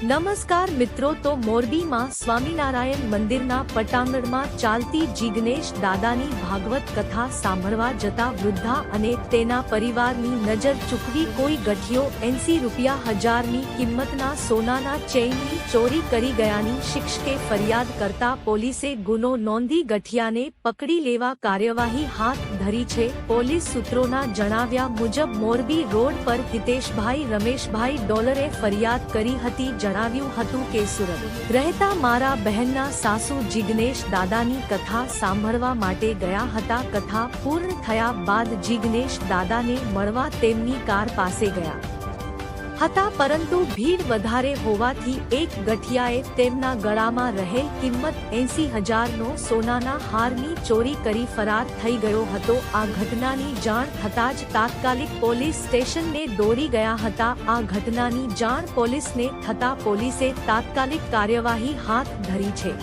નમસ્કાર મિત્રો, તો મોરબીમાં સ્વામિનારાયણ મંદિરના પટાંગણમાં ચાલતી જીગ્નેશ દાદાની ભાગવત કથા સાંભળવા જતા વૃદ્ધા અને તેના પરિવારની નજર ચૂકવી કોઈ ગઠિયો એંસી રૂપિયા હજારની કિંમતના સોનાના ચેઇનની ચોરી કરી ગયાની શિક્ષકે ફરિયાદ કરતા પોલીસે ગુનો નોંધી ગઠિયાને પકડી લેવા કાર્યવાહી હાથ ધરી છે. પોલીસ સૂત્રોના જણાવ્યા મુજબ મોરબી રોડ પર હિતેશભાઈ, રમેશભાઈ ડોલરે ફરિયાદ કરી હતી. જણાવ્યું હતું કે સુરત રહેતા મારા બહેનના સાસુ જિગ્નેશ દાદાની કથા સાંભળવા માટે ગયા હતા. કથા પૂર્ણ થયા બાદ જિગ્નેશ દાદાને મળવા તેમની કાર પાસે ગયા. હતા, પરંતુ ભીડ વધારે હોવાથી એક ગઠિયાએ તેમના ગળામાં રહેલ કિંમત એંસી હજારનો સોનાના હારની ચોરી કરી ફરાર થઈ ગયો હતો. આ ઘટનાની જાણ થતાં જ તાત્કાલિક પોલીસ સ્ટેશનને દોરી ગયા હતા. આ ઘટનાની જાણ પોલીસને થતા પોલીસે તાત્કાલિક કાર્યવાહી હાથ ધરી છે.